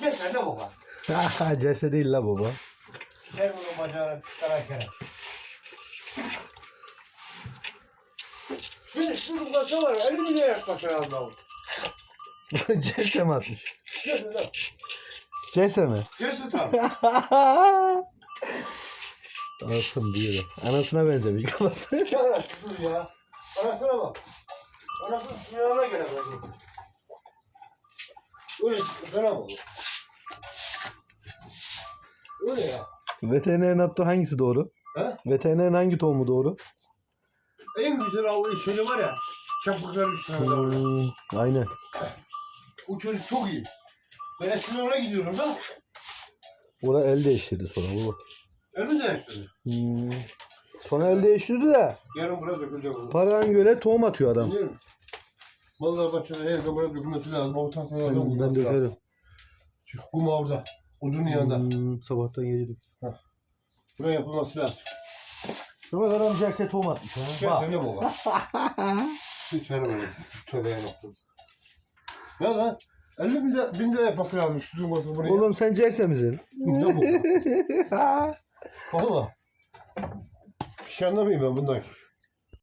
Gel sen de baba. Cerse değil la baba. Gel bunun bacağına karar kere. Şimdi şunu basa var. 50 milyon yaklaşık aldım. Cerse mi atmış? Gel lan. Cerse mi? Gelsin tabii. Anasını diyor. Anasına benzemiş kafası. Dur ya. Anasına bak. Anasının sınavına gelemez. Öyle sana bak. Öyle ya. Veterinerin attığı hangisi doğru? He? Veterinerin hangi tohumu doğru? En güzel avlu şöyle var ya. Tane var. Hmm, aynen. O çocuk çok iyi. Ben eskiden ona gidiyorum da. Ora el değiştirdi sonra baba. Önü de yaptım. Hmm. Sonra el değiştirdi de Yarın buraya dökülecek bu. paran göre tohum atıyor adam. Biliyorum. Vallahi bahçede her zaman buraya dökülmesi lazım. O tahtalardan Ben, ben lazım. dökerim. Çünkü kum orada. Odunun yanında. Hmm, sabahtan yedik. Buraya yapılması lazım. Şurada adam cerse tohum atmış. Gel sen de baba. Hiç öyle Tövbe yarabbim. Ya lan 50 bin lira, bin lira yapması lazım şu durması buraya. Oğlum sen cerse misin? Ne bu? Valla. Bir şey anlamayayım ben bundan.